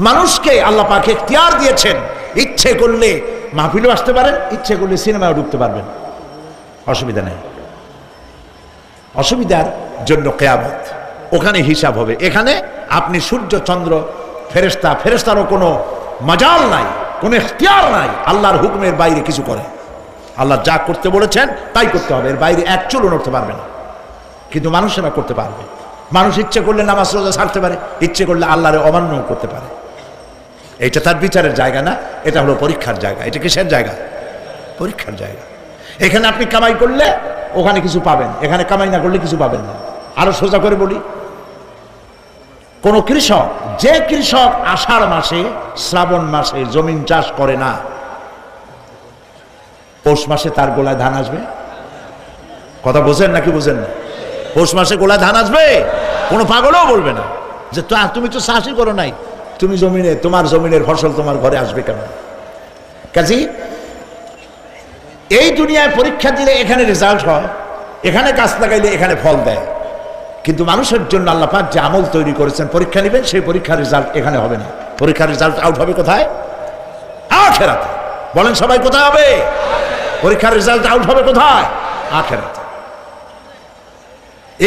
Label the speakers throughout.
Speaker 1: মানুষকে আল্লাহ পাকে এখতিয়ার দিয়েছেন, ইচ্ছে করলে মাহফিলও আসতে পারেন, ইচ্ছে করলে সিনেমাও ঢুকতে পারবেন। অসুবিধা নেই। অসুবিধার জন্য কেয়ামত। ওখানে হিসাব হবে। এখানে আপনি সূর্য, চন্দ্র ফেরেস্তা ফেরেস্তারও কোনো মজাল নাই, কোনো এখতিয়ার নাই। আল্লাহর হুকুমের বাইরে কিছু করে। আল্লাহ যা করতে বলেছেন, তাই করতে হবে। এর বাইরে এক চুলও নড়তে পারবে না। কিন্তু মানুষেরা করতে পারবে। মানুষ ইচ্ছে করলে নামাজ রোজা ছাড়তে পারে, ইচ্ছে করলে আল্লাহরে অমান্য করতে পারে। এটা তার বিচারের জায়গা না, এটা হলো পরীক্ষার জায়গা, এটা কিসের জায়গা? পরীক্ষার জায়গা। এখানে আপনি কামাই করলে ওখানে কিছু পাবেন, এখানে কামাই না করলে কিছু পাবেন না। আরও সোজা করে বলি, কোন কৃষক, যে কৃষক আষাঢ় মাসে, শ্রাবণ মাসে জমিন চাষ করে না, পৌষ মাসে তার গোলায় ধান আসবে? কথা বোঝেন নাকি বোঝেন না? পৌষ মাসে গোলায় ধান আসবে? কোনো পাগলও বলবে না যে তুমি তো চাষই করো নাই। তুমি জমিনে, তোমার জমিনের ফসল তোমার ঘরে আসবে কেন? কাজী, এই দুনিয়ায় পরীক্ষা দিলে এখানে রেজাল্ট হয়, এখানে গাছ লাগাইলে এখানে ফল দেয়। কিন্তু মানুষের জন্য আল্লাহ পাক যে আমল তৈরি করেছেন, পরীক্ষা নেবেন, সেই পরীক্ষার রেজাল্ট এখানে হবে না। পরীক্ষার রেজাল্ট আউট হবে কোথায়? আখেরাতে। বলেন সবাই কোথায় হবে? পরীক্ষার রেজাল্ট আউট হবে কোথায়? আখেরাতে।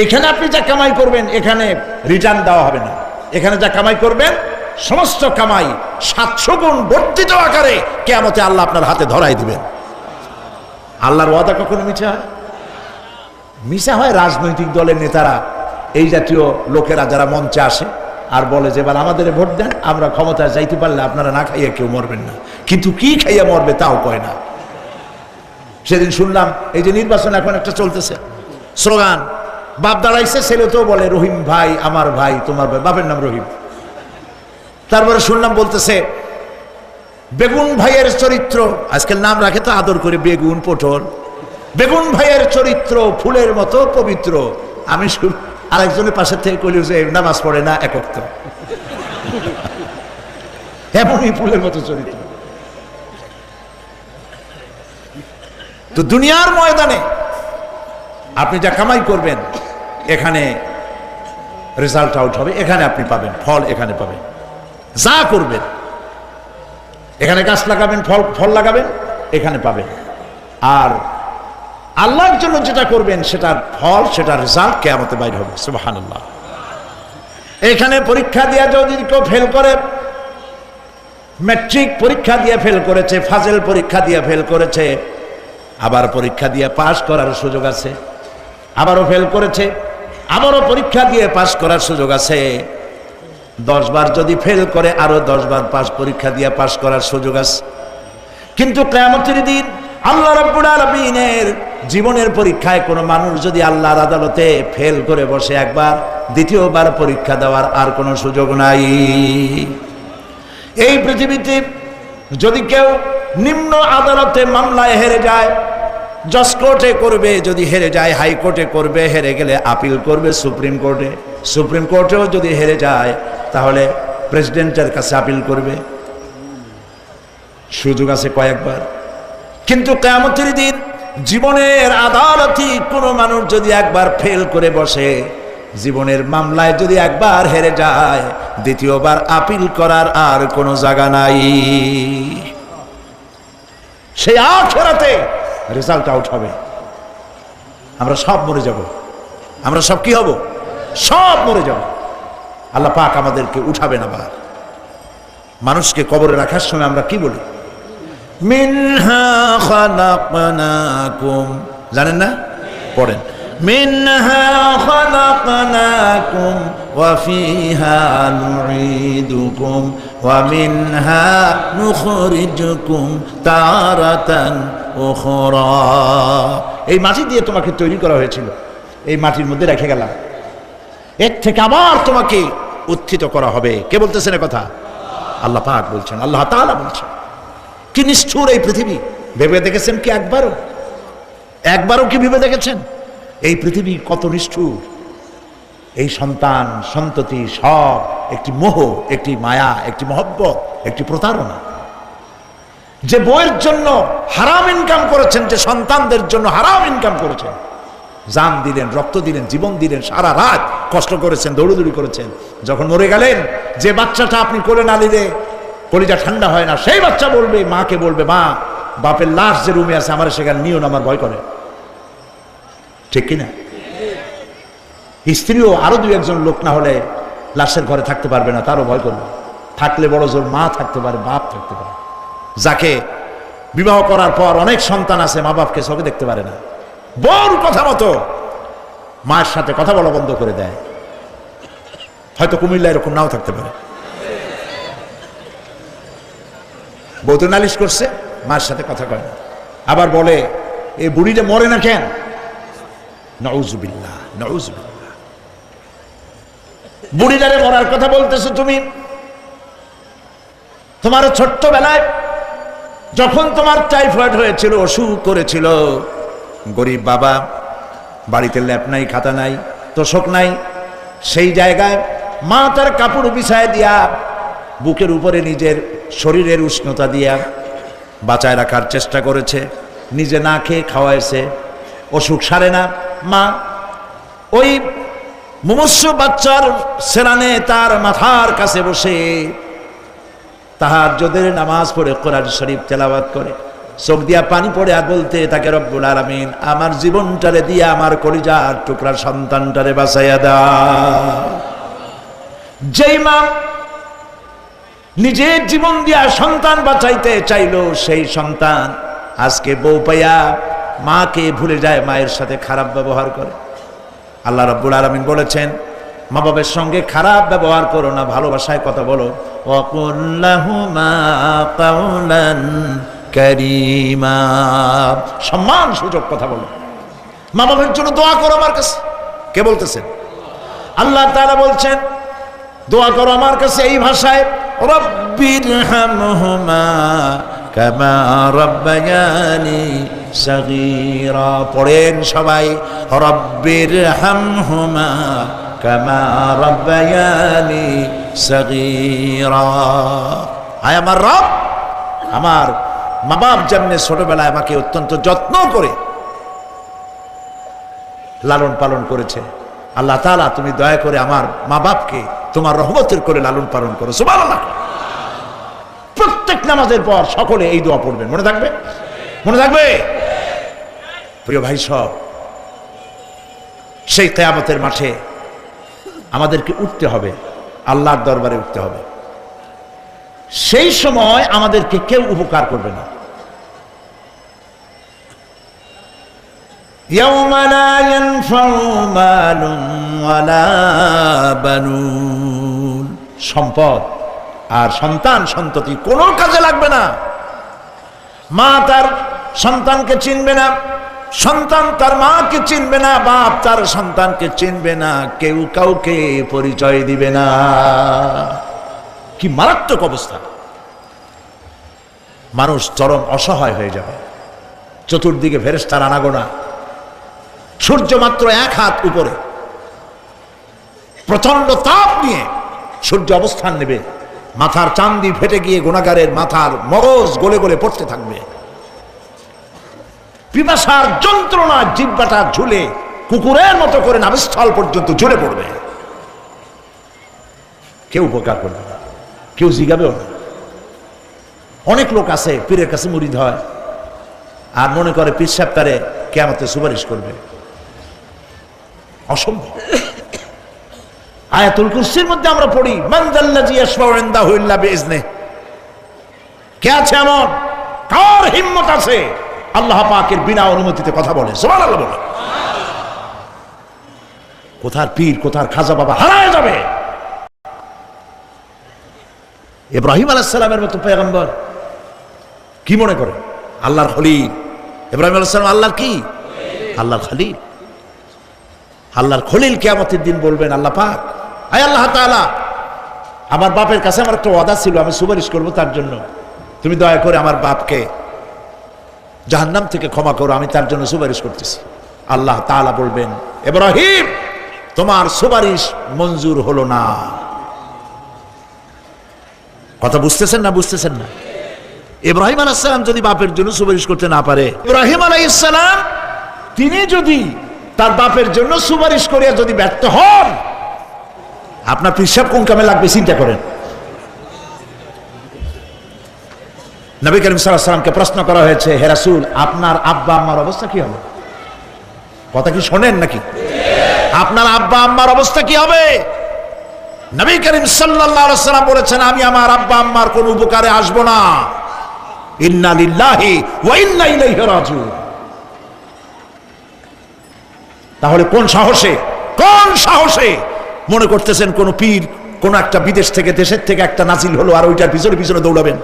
Speaker 1: এখানে আপনি যা কামাই করবেন, এখানে রিটার্ন দেওয়া হবে না। এখানে যা কামাই করবেন সমস্ত কামাই সাতশো গুণ বর্ধিত আকারে কেয়ামতে আল্লাহ আপনার হাতে ধরাই দিবেন। আল্লাহর ওয়াদা কখনো মিছা হয়? মিশা হয় রাজনৈতিক দলের নেতারা, এই জাতীয় লোকেরা যারা মঞ্চে আসে আর বলে যে, এবার আমাদের ভোট দেন, আমরা ক্ষমতায় যাইতে পারলে আপনারা না খাইয়া কেউ মরবেন না। কিন্তু কি খাইয়া মরবে তাও কয় না। সেদিন শুনলাম, এই যে নির্বাচন এখন একটা চলতেছে। স্লোগান, বাপ দাঁড়াইছে ছেলে তো বলে, রহিম ভাই, আমার ভাই, তোমার ভাই। বাপের নাম রহিম। তারপরে শুনলাম বলতেছে, বেগুন ভাইয়ের চরিত্র আজকাল নাম রাখে তো আদর করে, বেগুন পটল। বেগুন ভাইয়ের চরিত্র ফুলের মতো পবিত্র। আমি আরেকজনের পাশে থেকে কইল যে, নামাজ পড়ে না একক এমনই ফুলের মতো চরিত্র। তো দুনিয়ার ময়দানে আপনি যা কামাই করবেন, এখানে রেজাল্ট আউট হবে, এখানে আপনি পাবেন, ফল এখানে পাবেন। যা করবেন। এখানে গাছ লাগাবেন, ফল ফল লাগাবেন, এখানে পাবেন। আর আল্লাহর জন্য যেটা করবেন, সেটার ফল, সেটার রেজাল্ট কেয়ামতে বাইরে হবে। সুবহানাল্লাহ। এখানে পরীক্ষা দিয়ে যদি কেউ ফেল করে ম্যাট্রিক পরীক্ষা দিয়ে ফেল করেছে, ফাজেল পরীক্ষা দিয়ে ফেল করেছে, আবার পরীক্ষা দিয়ে পাশ করার সুযোগ আছে, আবারও ফেল করেছে, আবারও পরীক্ষা দিয়ে পাশ করার সুযোগ আছে দশ বার যদি ফেল করে, আরও দশ বার পাস পরীক্ষা দিয়ে পাশ করার সুযোগ আছে। কিন্তু কেয়ামতের দিন আল্লাহ রাব্বুল জীবনের পরীক্ষায় কোনো মানুষ যদি আল্লাহর আদালতে ফেল করে বসে একবার, দ্বিতীয়বার পরীক্ষা দেওয়ার আর কোনো সুযোগ নাই। এই পৃথিবীতে যদি কেউ নিম্ন আদালতে মামলায় হেরে যায়, জজ কোর্টে করবে, যদি হেরে যায়, হাইকোর্টে করবে, হেরে গেলে আপিল করবে, সুপ্রিম কোর্টে। সুপ্রিম কোর্টেও যদি হেরে যায় তাহলে প্রেসিডেন্টের কাছে আপিল করবে। সুযোগ আছে কয়েকবার। কিন্তু কেমতের দিন জীবনের আদালতই কোনো মানুষ যদি একবার ফেল করে বসে, জীবনের মামলায় যদি একবার হেরে যায়, দ্বিতীয়বার আপিল করার আর কোনো জায়গা নাই। সেই আখেরাতে রেজাল্ট আউট হবে। আমরা সব মরে যাব। আমরা সব কি হব? সব মরে যাব। আল্লাহ পাক আমাদেরকে উঠাবেন আবার। মানুষকে কবরে রাখার সময় আমরা কি বলি? জানেন না? পড়েন। এই মাটি দিয়ে তোমাকে তৈরি করা হয়েছিল। এই মাটির মধ্যে রেখে গেলাম। এর থেকে আবার তোমাকে উত্থিত করা হবে। কে বলতেছেন কথা? আল্লাহ পাক বলছেন, আল্লাহ তাআলা বলছেন। কি নিষ্ঠুর এই পৃথিবী। ভেবে দেখেছেন কি একবারও? একবারও কি ভেবে দেখেছেন? এই পৃথিবী কত নিষ্ঠুর। এই সন্তান, সন্ততি সব একটি মোহ, একটি মায়া, একটি মহব্বত, একটি প্রতারণা। যে বইয়ের জন্য হারাম ইনকাম করেছেন, যে সন্তানদের জন্য হারাম ইনকাম করেছেন জান দিলেন, রক্ত দিলেন, জীবন দিলেন, সারা রাত কষ্ট করেছেন, দৌড়দৌড়ি করেছেন। যখন মরে গেলেন, যে বাচ্চাটা আপনি কোলে না দিলে কলিজা ঠান্ডা হয় না, সেই বাচ্চা বলবে, মাকে বলবে, মা, বাপের লাশ যে রুমে আছে, আমার সেখানে নিও না, আমার ভয় করে। ঠিক কিনা? স্ত্রীও আরও দুই একজন লোক না হলে লাশের ঘরে থাকতে পারবে না, তারও ভয় করবে। থাকলে বড় জোর মা থাকতে পারে, বাপ থাকতে পারে। যাকে বিবাহ করার পর অনেক সন্তান আছে মা বাপকে চোখে দেখতে পারে না। বড় কথা মতো। মায়ের সাথে কথা বলা বন্ধ করে দেয়। হয়তো কুমিল্লা এরকম নাও থাকতে পারে। বউ তো নালিশ করছে, মায়ের সাথে কথা কয় আবার বলে এই বুড়িটা মরে না কেন? নউজুবিল্লাহ নউজুবিল্লাহ। বুড়িদারে মরার কথা বলতেছো তুমি? তোমার ছোট্টবেলায় যখন তোমার টাইফয়েড হয়েছিল, অসুখ করেছিল গরিব বাবা, বাড়িতে ল্যাপ নাই, খাতা নাই, তোষক নাই, সেই জায়গায় মা তার কাপড় বিছায় দিয়া, বুকের উপরে নিজের শরীরের উষ্ণতা দিয়া বাঁচায় রাখার চেষ্টা করেছে, নিজে না খেয়ে খাওয়াইছে, অসুখ সারে না। মা, ওই মুমস্য বাচ্চার সেরানে তার মাথার কাছে বসে তাহার যদের নামাজ পড়ে কোরআন শরীফ তেলাবাদ করে। চোখ দিয়া পানি পড়ে আর বলতে তাকে রব্বুল আলামিন, আমার জীবনটারে দিয়া আমার কলিজার টুকরা সন্তানটারে বাঁচাইয়া দা যেই মা নিজের জীবন দিয়া সন্তান বাঁচাইতে চাইলো, সেই সন্তান আজকে বউ পাইয়া মাকে ভুলে যায়, মায়ের সাথে খারাপ ব্যবহার করে। আল্লাহ রাব্বুল আলামিন বলেছেন, মা বাবার সঙ্গে খারাপ ব্যবহার করো না, ভালোবাসায় কথা বলো। কাউলান কারীমা। সম্মান সুযোগ, কথা বলো। মা বাবার জন্য দোয়া করো আমার কাছে। কে বলতেছেন আল্লাহ তারা বলছেন, দোয়া করো আমার কাছে এই ভাষায়, রব্বির হামহুমা কামা রব্বায়ানি সগীরা। পড়েন সবাই, রব্বির হামহুমা কামা রব্বায়ানি সগীরা। আয় আমার রব, আমার মা বাপ যেমনি ছোটবেলায় আমাকে অত্যন্ত যত্ন করে লালন পালন করেছে, আল্লাহ তাআলা তুমি দয়া করে আমার মা বাপকে তোমার রহমতের করে লালন পালন করো, সুবহানাল্লাহ। প্রত্যেক নামাজের পর সকলে এই দোয়া পড়বেন, মনে থাকবে? মনে থাকবে? প্রিয় ভাই সব, সেই কেয়ামতের মাঠে আমাদেরকে উঠতে হবে, আল্লাহর দরবারে উঠতে হবে। সেই সময় আমাদেরকে কেউ উপকার করবে না يوم لا ينفع مال ولا بنون সম্পদ আর সন্তান সন্ততি কোনো কাজে লাগবে না মা তার সন্তানকে চিনবে না সন্তান তার মাকে চিনবে না বাপ তার সন্তানকে চিনবে না কেউ কাউকে পরিচয় দিবে না কি মারাত্মক অবস্থা। মানুষ চরম অসহায় হয়ে যাবে। চতুর্দিকে ফেরেস্তার আনাগোনা। সূর্য মাত্র এক হাত উপরে। প্রচণ্ড তাপ নিয়ে সূর্য অবস্থান নেবে। মাথার চান্দি ফেটে গিয়ে গুণাগারের মাথার মগজ গলে গলে পড়তে থাকবে। পিপাসার যন্ত্রণা জিব্বাটা ঝুলে কুকুরের মতো করে নামস্থল পর্যন্ত ঝুলে পড়বে। কেউ উপকার করবে না। কেউ জিগাবেও না অনেক লোক আছে, পীরের কাছে মুড়িদ হয়, আর মনে করে পীর সাহেব তারে কেমতে সুপারিশ করবে। অসম্ভব। আয়াতুল কুরসির মধ্যে আমরা পড়ি মানজাল্লাজি ইয়াশফাউ ইনদাহু ইল্লা বিইজনে কে আছে এমন? কার হিম্মত আছে? আল্লাহ পাকের বিনা অনুমতিতে কথা বলে। সুবহানাল্লাহ বলে। কোথার পীর, কোথার খাজা বাবা হারায় যাবে? ইব্রাহিম আলাইহিস সালামের মতো পয়গম্বর কি মনে করে? আল্লাহর খলিল। ইব্রাহিম আলাইহিস সালাম আল্লাহর কি? আল্লাহর খলিল। আল্লাহর খলিল কেয়ামতের দিন বলবেন, আল্লাহ পাক। আয় আল্লাহ তাআলা, আমার বাপের কাছে আমার একটা ওয়াদা ছিল, আমি সুপারিশ করব তার জন্য। তুমি দয়া করে আমার বাপকে জাহান্নাম থেকে ক্ষমা করো, আমি তার জন্য সুপারিশ করতেছি। আল্লাহ তাআলা বলবেন, ইব্রাহিম, তোমার সুপারিশ মঞ্জুর হলো না। কথা বুঝতেছেন না বুঝতেছেন না? ইব্রাহিম আলাইসালাম যদি বাপের জন্য সুপারিশ করতে না পারে, ইব্রাহিম আলাইসালাম তিনি যদি তার বাপের জন্য সুপারিশ করিয়া যদি ব্যর্থ হন, আপনার পিসাব কোন কামে লাগবে চিন্তা করেন। নবী করিম সাল্লামকে প্রশ্ন করা হয়েছে হেরাসুল আপনার আব্বা আম্মার অবস্থা কি হবে? কথা কি শোনেন নাকি? আপনার আব্বা আম্মার অবস্থা কি হবে? নবী করিম সাল্লাম বলেছেন, আমি আমার আব্বা আম্মার কোন উপকারে আসব না। তাহলে কোন সাহসে কোন সাহসে মনে করতেছেন কোন পীর কোন একটা বিদেশ থেকে, দেশের থেকে একটা নাজিল হলো আর ওইটার পিছনে পিছনে দৌড়াবেন?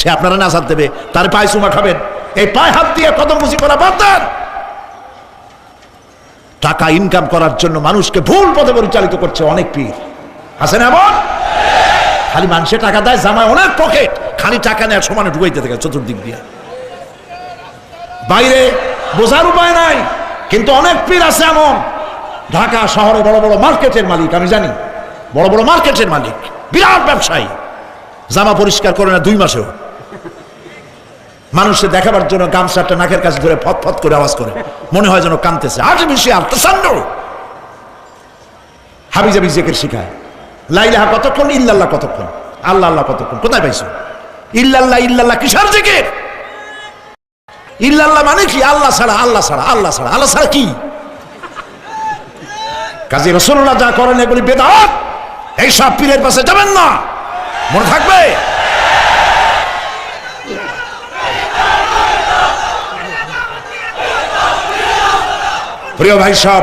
Speaker 1: সে আপনারা নাজাত দেবে, তার পায়ে চুমা খাবেন, এই পায়ে হাত দিয়ে কদম মুসি করা বাদ টাকা ইনকাম করার জন্য মানুষকে ভুল পথে পরিচালিত করছে অনেক পীর। আছেন এমন? খালি মানুষে টাকা দেয় জামায় অনেক পকেট। খালি টাকা নেয়, সমানে ঢুকাইতে থাকে চতুর্দিক দিয়ে। বাইরে বোঝার উপায় নাই, কিন্তু অনেক পীর আছে এমন। ঢাকা শহরে বড় বড় মার্কেটের মালিক, আমি জানি। বড় বড় মার্কেটের মালিক, বিরাট ব্যবসায়ী। জামা পরিষ্কার করে না দুই মাসেও। মানুষের দেখাবার জন্য গামছাটা নাকের কাছে ধরে ফত ফত করে আওয়াজ করে। মনে হয় যেন কানতেছে আজ বেশি আর প্রচণ্ড হাবিজাবি জেকের শিখায়। লাইলাহা কতক্ষণ? ইল্লাল্লাহ কতক্ষণ? আল্লাহ আল্লাহ কতক্ষণ? কোথায় পাইছো? ইল্লাল্লাহ ইল্লাল্লাহ কিসার জেকের? ইল্লাল্লাহ মানে কি? আল্লাহ ছাড়া আল্লাহ ছাড়া আল্লাহ ছাড়া। আল্লাহ ছাড়া কি? কাজী রসুল্লাহ যা করেন এগুলি বেদাত। এই সব পীরের পাশে যাবেন না। মনে থাকবে? প্রিয় ভাই সব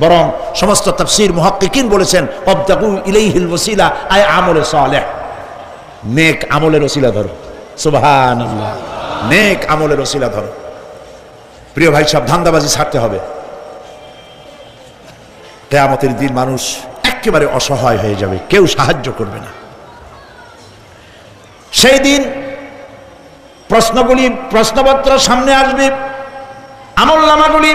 Speaker 1: বরং সমস্ত তাফসীর মুহাক্কিকিন বলেছেন আয় আমলে সালেহ। নেক আমলের ওসিলা ধরো। সুবহানাল্লাহ। নেক আমলের ওসিলা ধরো। প্রিয় ভাই, সব ধান্দাবাজি ছাড়তে হবে। কেয়ামতের দিন মানুষ একেবারে অসহায় হয়ে যাবে, কেউ সাহায্য করবে না। সেই দিন প্রশ্নগুলি, প্রশ্নপত্র সামনে আসবে, আমল নামাগুলি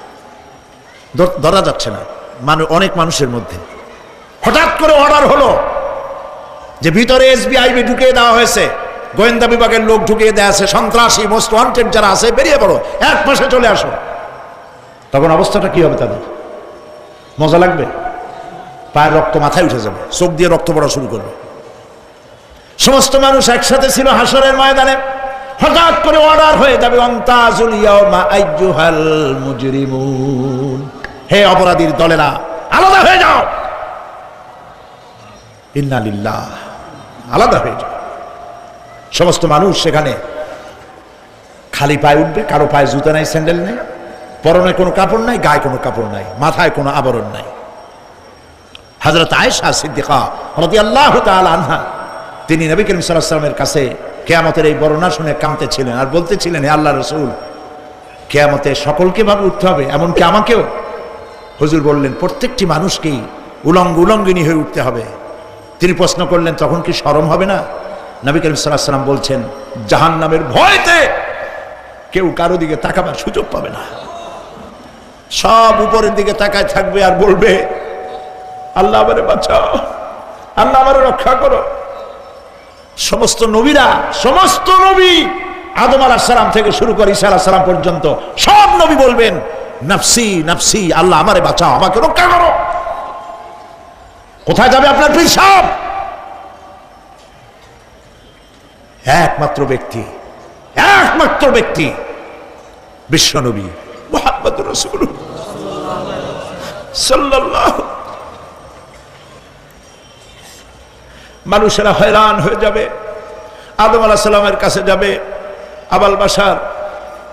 Speaker 1: ধর- যাচ্ছে না। মানে অনেক মানুষের মধ্যে। হঠাৎ করে অর্ডার হলো যে ভিতরে এসবিআই ঢুকিয়ে দেওয়া হয়েছে। গোয়েন্দা বিভাগের লোক ঢুকিয়ে দেওয়া আছে। সন্ত্রাসী মোস্ট ওয়ান্টেড যারা আছে, বেরিয়ে পড়ো। এক মাসে চলে আসো। তখন অবস্থাটা কি হবে তাদের? মজা লাগবে? পায়ের রক্ত মাথায় উঠে যাবে। চোখ দিয়ে রক্ত পড়া শুরু করবে। সমস্ত মানুষ একসাথে ছিল হাসরের ময়দানে। হঠাৎ করে অর্ডার হয়ে যাবে, অন্তাজুল মুজরিমুন। হে অপরাধীর দলেরা, আলাদা হয়ে যাও। ইন্না লিল্লাহ, আলাদা হয়ে যাও। সমস্ত মানুষ সেখানে খালি পায়ে উঠবে, কারও পায়ে জুতা নাই, স্যান্ডেল নেই, পরনে কোনো কাপড় নাই, গায়ে কোনো কাপড় নাই, মাথায় কোনো আবরণ নাই। হজরত আয়েশা সিদ্দিকা রদি আল্লাহ আনহা, তিনি নবী করিম সাল্লামের কাছে কেয়ামতের এই বর্ণনা শুনে কাঁদতেছিলেন আর বলতেছিলেন, হে আল্লাহ রসুল, কেয়ামতে সকলকে ভাবে উঠতে হবে, এমনকি আমাকেও। হুজুর বললেন, প্রত্যেকটি মানুষকেই উলঙ্গ উলঙ্গিনী হয়ে উঠতে হবে। তিনি প্রশ্ন করলেন, তখন কি শরম হবে না? নবী করিম সাল্লাম বলছেন জাহান নামের ভয়তে কেউ কারও দিকে তাকাবার সুযোগ পাবে না। সব উপরের দিকে তাকায় থাকবে আর বলবে, আল্লাহ আমারে বাঁচাও, আল্লাহ আমারে রক্ষা করো। সমস্ত নবীরা, সমস্ত নবী আদম আলাহ সালাম থেকে শুরু করে ঈসা আলাহ সালাম পর্যন্ত সব নবী বলবেন নাফসি নাফসি, আল্লাহ আমারে বাঁচাও, আমাকে রক্ষা করো। কোথায় যাবে আপনার সাহেব একমাত্র ব্যক্তি একমাত্র ব্যক্তি বিশ্বনবী মোহাম্মদ রসুল মানুষেরা হয়রান হয়ে যাবে, আদম আলাহ সাল্লামের কাছে যাবে, আবাল বাসার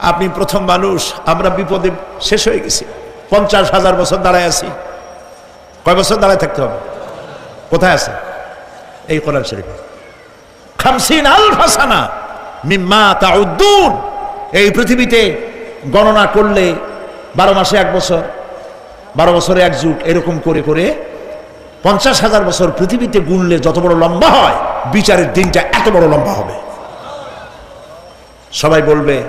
Speaker 1: আপনি প্রথম মানুষ, আমরা বিপদে শেষ হয়ে গেছি। পঞ্চাশ হাজার বছর দাঁড়ায় আছি। কয় বছর দাঁড়ায় থাকতে হবে? কোথায় আছে? এই কোরআন শরীফ। খামসিন আল ফাসানা মিম্মা তাউদ্দুন। এই পৃথিবীতে গণনা করলে বারো মাসে এক বছর, বারো বছরে এক যুগ, এরকম করে করে পঞ্চাশ হাজার বছর পৃথিবীতে গুনলে যত বড় লম্বা হয়, বিচারের দিনটা এত বড় লম্বা হবে। সবাই বলবে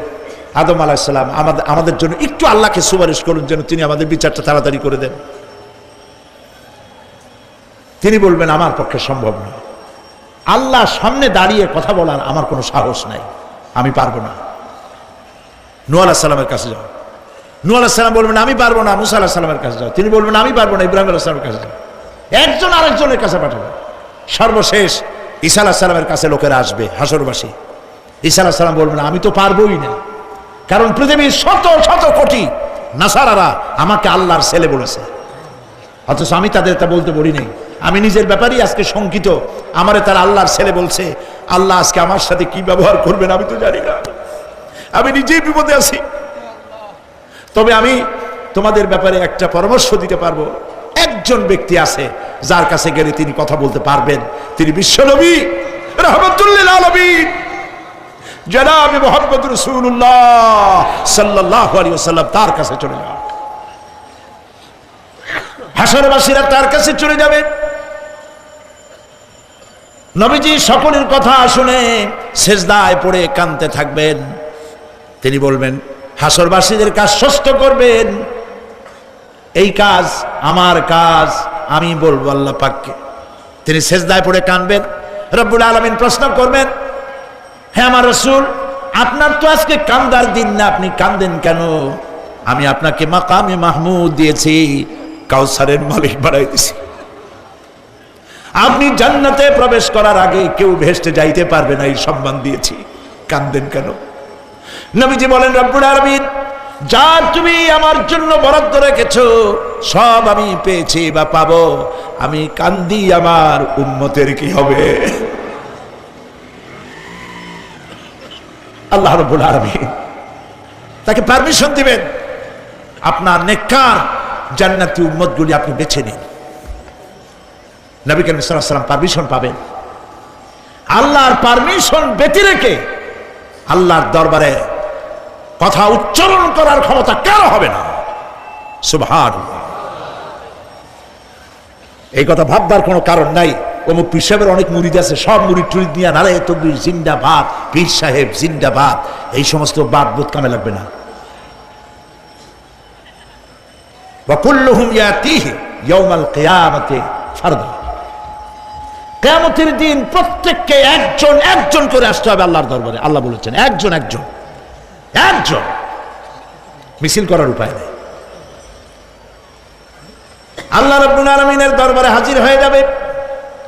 Speaker 1: আদম আলাহিসাল্লাম আমাদের আমাদের জন্য একটু আল্লাহকে সুপারিশ করুন যেন তিনি আমাদের বিচারটা তাড়াতাড়ি করে দেন। তিনি বলবেন, আমার পক্ষে সম্ভব নয় আল্লাহ সামনে দাঁড়িয়ে কথা বলার আমার কোনো সাহস নাই। আমি পারব না। নু আলাহ সাল্লামের কাছে যাও। নু আলাহ সাল্লাম বলবেন, আমি পারব না, মুসা আলাহ সাল্লামের কাছে যাও। তিনি বলবেন, আমি পারব না, ইব্রাহিম আলাহ সাল্লামের কাছে যাও। একজন আরেকজনের কাছে পাঠাবে। সর্বশেষ ঈসা আলাহ সাল্লামের কাছে লোকেরা আসবে, হাসরবাসী। ঈসা আলাহ সাল্লাম বলবেন, আমি তো পারবোই না। কারণ পৃথিবীর শত শত কোটি নাসারারা আমাকে আল্লাহর ছেলে বলেছে। অথচ আমি তাদের তা বলতে বলি নেই। আমি নিজের ব্যাপারেই আজকে শঙ্কিত। আমারে তার আল্লাহর ছেলে বলছে, আল্লাহ আজকে আমার সাথে কি ব্যবহার করবেন আমি তো জানি না। আমি নিজেই বিপদে আছি। তবে আমি তোমাদের ব্যাপারে একটা পরামর্শ দিতে পারব। একজন ব্যক্তি আছে, যার কাছে গেলে তিনি কথা বলতে পারবেন। তিনি বিশ্বনবী রহমতুল্লিল আলমিন। জনাব মোহাম্মদ রসুল্লাহ সাল্লাহ আলী সাল্লাম তার কাছে চলে যান হাসরবাসীরা তার কাছে চলে যাবে। নবীজি সকলের কথা শুনে শেষদায় পড়ে কানতে থাকবেন। তিনি বলবেন, হাসরবাসীদের কাজ সুস্থ করবেন। এই কাজ আমার কাজ, আমি বলব আল্লাহ পাককে। তিনি শেষদায় পড়ে কানবেন রব্বুল আলমিন প্রশ্ন করবেন হ্যাঁ আমার রসুল, আপনার তো আজকে কান্দার দিন না, আপনি কান্দেন কেন? আমি আপনাকে মাকামে মাহমুদ দিয়েছি, কাউসারের মালিক বাড়াই দিছি আপনি জান্নাতে প্রবেশ করার আগে কেউ ভেস্টে যাইতে পারবে না, এই সম্মান দিয়েছি। কান্দেন কেন? নবীজি বলেন, রব্বুল আলমিন যা তুমি আমার জন্য বরাদ্দ রেখেছো, সব আমি পেয়েছি বা পাবো। আমি কান্দি আমার উন্মতের কি হবে? আল্লাহ রব্বুল আলমিন। তাকে পারমিশন দিবেন, আপনার নেককার জান্নাতি উম্মতগুলি আপনি বেছে নিন। নবী করিম সাল্লাম পারমিশন পাবেন। আল্লাহর পারমিশন ব্যতি রেখে আল্লাহর দরবারে কথা উচ্চারণ করার ক্ষমতা কারও হবে না। সুভার এই কথা ভাববার কোনো কারণ নাই। অমুক পীর সাহেবের অনেক মুড়িদ আছে, সব মুড়ি টুড়ি নিয়ে নারে তকবির, জিন্দাবাদ, পীর সাহেব, জিন্দাবাদ। এই সমস্ত বাদ বোধ কামে লাগবে না। দিন প্রত্যেককে একজন একজন করে আসতে হবে আল্লাহর দরবারে। আল্লাহ বলেছেন, একজন একজন একজন। মিছিল করার উপায় নেই। আল্লাহ রব্বুল আলমিনের দরবারে হাজির হয়ে যাবে।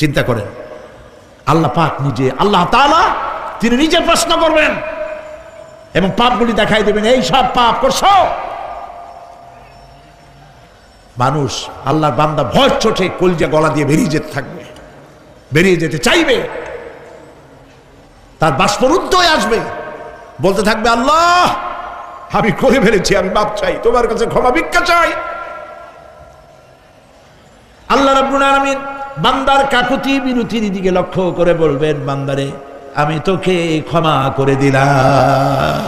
Speaker 1: চিন্তা করেন। আল্লাহ পাক নিজে, আল্লাহ তাআলা তিনি নিজে প্রশ্ন করবেন এবং পাপগুলি দেখাই দেবেন, এই সব পাপ করছ? মানুষ আল্লাহর বান্দা ভয় চোটে কলজা গলা দিয়ে বেরিয়ে যেতে থাকবে, বেরিয়ে যেতে চাইবে। তার বাষ্পরুদ্ধ হয়ে আসবে। বলতে থাকবে, আল্লাহ, আমি করে ফেলেছি, আমি বাপ চাই, তোমার কাছে ক্ষমা ভিক্ষা চাই। আল্লাহ রাব্বুল আলামিন বান্দার কাকুতি বিনতির দিকে লক্ষ্য করে বলবেন, বান্দারে, আমি তোকে ক্ষমা করে দিলাম।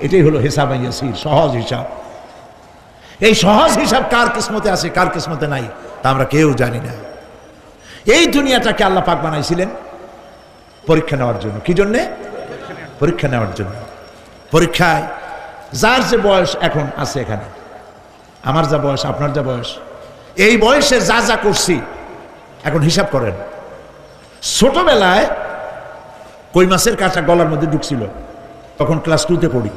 Speaker 1: এটাই হলো হিসাব সহজ হিসাব। এই সহজ হিসাব কার কিসমতে আছে, কার কিসমতে নাই, তা আমরা কেউ জানি না। এই দুনিয়াটাকে আল্লাহ পাক বানাইছিলেন পরীক্ষা নেওয়ার জন্য। কি জন্যে? পরীক্ষা নেওয়ার জন্য। পরীক্ষায়, যার যে বয়স এখন আছে এখানে, আমার যা বয়স, আপনার যা বয়স এই বয়সে যা যা করছি, এখন হিসাব করেন। ছোটবেলায় কই মাছের কাঁচা গলার মধ্যে ঢুকছিল, তখন ক্লাস টুতে পড়ি।